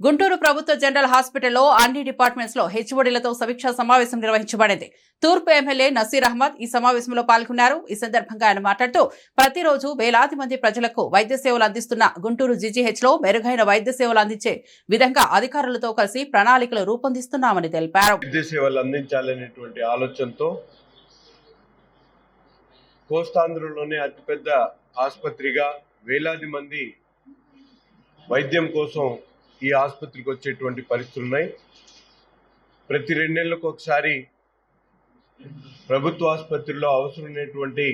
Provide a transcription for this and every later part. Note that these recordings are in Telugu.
గుంటూరు ప్రభుత్వ జనరల్ హాస్పిటల్లో అన్ని డిపార్ట్మెంట్స్లో హెచ్ఓడీలతో సమీక్షా సమావేశం నిర్వహించబడింది. తూర్పు ఎమ్మెల్యే నసీర్ అహ్మద్ ఈ సమావేశంలో పాల్గొన్నారు. ఈ సందర్భంగా ఆయన మాట్లాడుతూ ప్రతిరోజు వేలాది మంది ప్రజలకు వైద్య సేవలు అందిస్తున్న గుంటూరు జీజీహెచ్లో మెరుగైన వైద్య సేవలు అందించే విధంగా అధికారులతో కలిసి ప్రణాళికలు రూపొందిస్తున్నామని తెలిపారు. వైద్య సేవలు అందించాలనేటువంటి ఆలోచనతో కోస్తాంధ్రలోనే అతిపెద్ద ఆసుపత్రిగా వేలాది మంది వైద్యం కోసం ఈ ఆసుపత్రికి వచ్చేటువంటి పరిస్థితులు ఉన్నాయి. ప్రతి రెండు నెలలకు ఒకసారి ప్రభుత్వ ఆసుపత్రిలో అవసరమైనటువంటి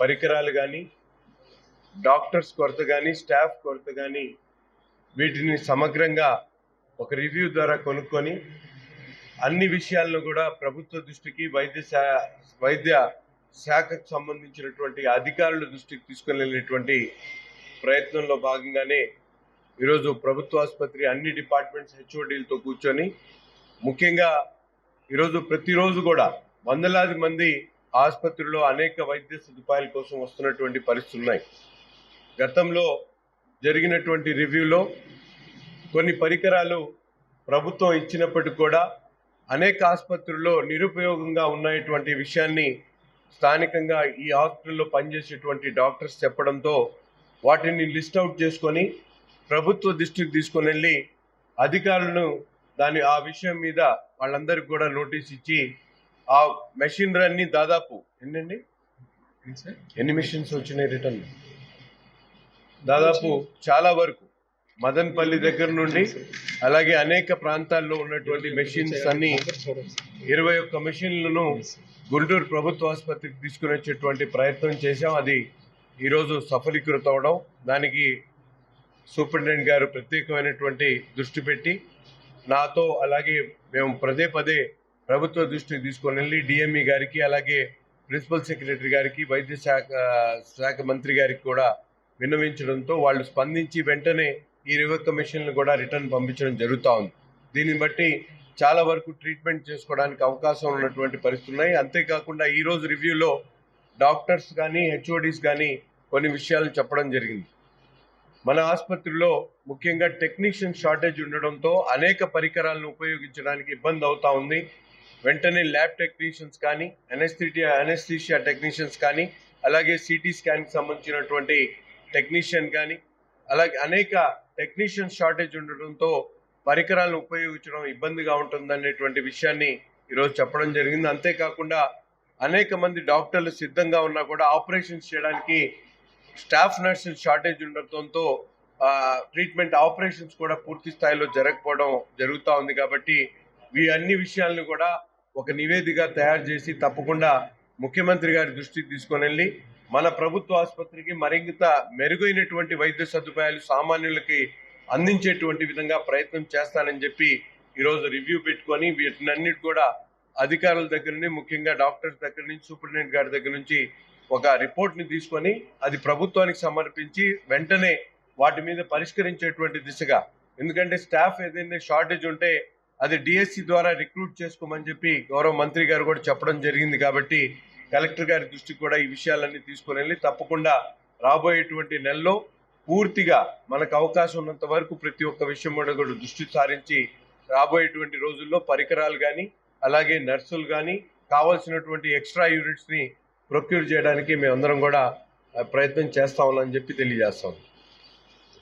పరికరాలు కానీ డాక్టర్స్ కొరత కానీ స్టాఫ్ కొరత కానీ వీటిని సమగ్రంగా ఒక రివ్యూ ద్వారా కొనుక్కొని అన్ని విషయాలను కూడా ప్రభుత్వ దృష్టికి వైద్య శా వైద్య శాఖకు సంబంధించినటువంటి అధికారుల దృష్టికి తీసుకుని వెళ్ళేటువంటి ప్రయత్నంలో భాగంగానే ఈరోజు ప్రభుత్వ ఆసుపత్రి అన్ని డిపార్ట్మెంట్స్ హెచ్ఓడీలతో కూర్చొని ముఖ్యంగా ఈరోజు ప్రతిరోజు కూడా వందలాది మంది ఆసుపత్రిలో అనేక వైద్య సదుపాయాల కోసం వస్తున్నటువంటి పరిస్థితులు ఉన్నాయి. గతంలో జరిగినటువంటి రివ్యూలో కొన్ని పరికరాలు ప్రభుత్వం ఇచ్చినప్పటికీ కూడా అనేక ఆసుపత్రుల్లో నిరుపయోగంగా ఉన్నటువంటి విషయాన్ని స్థానికంగా ఈ హాస్పిటల్లో పనిచేసేటువంటి డాక్టర్స్ చెప్పడంతో వాటిని లిస్ట్ అవుట్ చేసుకొని ప్రభుత్వ దృష్టికి తీసుకొని వెళ్ళి అధికారులను దాని ఆ విషయం మీద వాళ్ళందరికీ కూడా నోటీస్ ఇచ్చి ఆ మెషినరీ దాదాపు ఎన్నండి? ఎన్ని మిషన్స్ వచ్చినాయి రిటర్న్? దాదాపు చాలా వరకు. మదన్పల్లి దగ్గర నుండి అలాగే అనేక ప్రాంతాల్లో ఉన్నటువంటి మెషిన్స్ అన్ని ఇరవై ఒక్క మెషిన్లను గుంటూరు ప్రభుత్వ ఆసుపత్రికి తీసుకుని వచ్చేటువంటి ప్రయత్నం చేశాం. అది ఈరోజు సఫలీకృతం అవడం దానికి సూపరింటెండెంట్ గారు ప్రత్యేకమైనటువంటి దృష్టి పెట్టి నాతో అలాగే మేము పదే పదే ప్రభుత్వ దృష్టికి తీసుకొని వెళ్ళి డిఎంఈ గారికి అలాగే ప్రిన్సిపల్ సెక్రటరీ గారికి వైద్య శాఖ శాఖ మంత్రి గారికి కూడా విన్నవించడంతో వాళ్ళు స్పందించి వెంటనే ఈ రివర్ కమిషన్లు కూడా రిటర్న్ పంపించడం జరుగుతూ ఉంది. దీన్ని బట్టి చాలా వరకు ట్రీట్మెంట్ చేసుకోవడానికి అవకాశం ఉన్నటువంటి పరిస్థితులు ఉన్నాయి. అంతేకాకుండా ఈరోజు రివ్యూలో డాక్టర్స్ కానీ హెచ్ఓడీస్ కానీ కొన్ని విషయాలు చెప్పడం జరిగింది. మన ఆసుపత్రిలో ముఖ్యంగా టెక్నీషియన్ షార్టేజ్ ఉండడంతో అనేక పరికరాలను ఉపయోగించడానికి ఇబ్బంది అవుతా ఉంది. వెంటనే ల్యాబ్ టెక్నీషియన్స్ కానీ అనెస్థిటియా అనెస్థీషియా టెక్నీషియన్స్ కానీ అలాగే సిటీ స్కాన్కి సంబంధించినటువంటి టెక్నీషియన్ కానీ అలాగే అనేక టెక్నీషియన్ షార్టేజ్ ఉండడంతో పరికరాలను ఉపయోగించడం ఇబ్బందిగా ఉంటుందనేటువంటి విషయాన్ని ఈరోజు చెప్పడం జరిగింది. అంతేకాకుండా అనేక మంది డాక్టర్లు సిద్ధంగా ఉన్నా కూడా ఆపరేషన్స్ చేయడానికి స్టాఫ్ నర్సుల షార్టేజ్ ఉండటంతో ట్రీట్మెంట్ ఆపరేషన్స్ కూడా పూర్తి స్థాయిలో జరగకపోవడం జరుగుతూ ఉంది కాబట్టి ఈ అన్ని విషయాలను కూడా ఒక నివేదిక తయారు చేసి తప్పకుండా ముఖ్యమంత్రి గారి దృష్టికి తీసుకొని వెళ్ళి మన ప్రభుత్వ ఆసుపత్రికి మరింత మెరుగైనటువంటి వైద్య సదుపాయాలు సామాన్యులకి అందించేటువంటి విధంగా ప్రయత్నం చేస్తానని చెప్పి ఈరోజు రివ్యూ పెట్టుకొని వీటినన్నిటి కూడా అధికారుల దగ్గర నుండి ముఖ్యంగా డాక్టర్స్ దగ్గర నుంచి సూపరింటెండెంట్ గారి దగ్గర నుంచి ఒక రిపోర్ట్ని తీసుకొని అది ప్రభుత్వానికి సమర్పించి వెంటనే వాటి మీద పరిష్కరించేటువంటి దిశగా. ఎందుకంటే స్టాఫ్ ఏదైనా షార్టేజ్ ఉంటే అది డిఎస్సి ద్వారా రిక్రూట్ చేసుకోమని చెప్పి గౌరవ మంత్రి గారు కూడా చెప్పడం జరిగింది కాబట్టి కలెక్టర్ గారి దృష్టికి కూడా ఈ విషయాలన్నీ తీసుకుని వెళ్ళి తప్పకుండా రాబోయేటువంటి నెలలో పూర్తిగా మనకు అవకాశం ఉన్నంత వరకు ప్రతి ఒక్క విషయం కూడా దృష్టి సారించి రాబోయేటువంటి రోజుల్లో పరికరాలు కానీ అలాగే నర్సులు కానీ కావాల్సినటువంటి ఎక్స్ట్రా యూనిట్స్ని ప్రొక్యూర్ చేయడానికి మేమందరం కూడా ప్రయత్నం చేస్తా ఉన్నామని చెప్పి తెలియజేస్తాం.